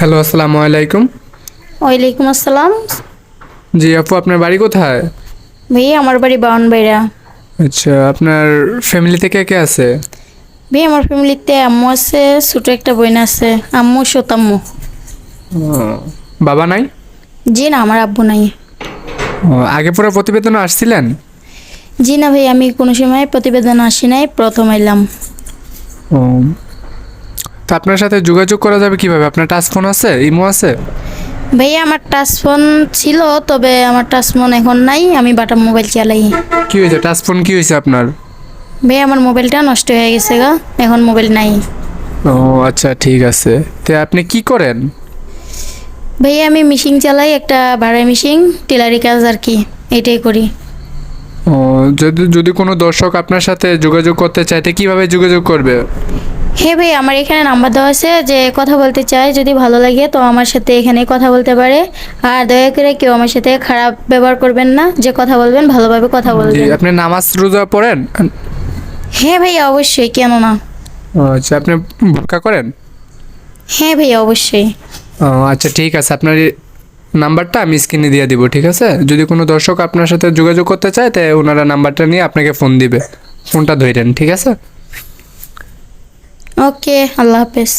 Hello আসসালামু আলাইকুম। ওয়ালাইকুম আসসালাম। জি আপু আপনার বাড়ি কোথায়? ভাইয়া আমার বাড়ি বাউন বাইরা আচ্ছা আপনার ফ্যামিলিতে কে কে আছে? ভাই আমার ফ্যামিলিতে আম্মু আছে ছোট একটা বোন আছে আম্মু সতাম্মু বাবা নাই? জি না আমার আব্বু নাই। ও, আগে পুরো প্রতিবেদনে আসছিলেন? জি না ভাই আমি কোনো সময় প্রতিবেদন আসি নাই প্রথম এলাম ও তো আপনার সাথে যোগাযোগ করা যাবে কীভাবে? আপনার টাচ ফোন আছে? ইমো আছে? ভাইয়া আমার টাচ ফোন ছিল তবে আমার টাচ ফোন এখন নাই আমি বাটা মোবাইল চালাই। কি হয়েছে? টাচ ফোন কি হয়েছে আপনার? ভাই আমার মোবাইলটা নষ্ট হয়ে গেছে গা এখন মোবাইল নাই। ও আচ্ছা ঠিক আছে। তো আপনি কি করেন? ভাইয়া আমি মিশিং চালাই একটা ভাড়া মিশিং টেলারি কাজ আর কি এটাই করি। ও যদি যদি কোনো দর্শক আপনার সাথে যোগাযোগ করতে চায় তো কীভাবে যোগাযোগ করবে? হ্যাঁ ভাই আমার এখানে নাম্বার দেওয়া আছে যে কথা বলতে চায় যদি ভালো লাগে তো আমার সাথে এখানে কথা বলতে পারে। আর দয়া করে কেউ আমার সাথে খারাপ ব্যবহার করবেন না যে কথা বলবেন ভালোভাবে কথা জি বলবেন। আপনি নামাজ রোজা পড়েন? হ্যাঁ ভাইয়া অবশ্যই কেন না? আচ্ছা আপনি বোরকা করেন? হ্যাঁ ভাইয়া অবশ্যই। আচ্ছা ঠিক আছে আপনার নাম্বারটা আমি স্ক্রিনে দিয়ে দিব ঠিক আছে? যদি কোনো দর্শক আপনার সাথে যোগাযোগ করতে চায় তাই ওনারা নাম্বারটা নিয়ে আপনাকে ফোন দিবে। ফোনটা ধরেন ঠিক আছে? ওকে আল্লাহ হাফেজ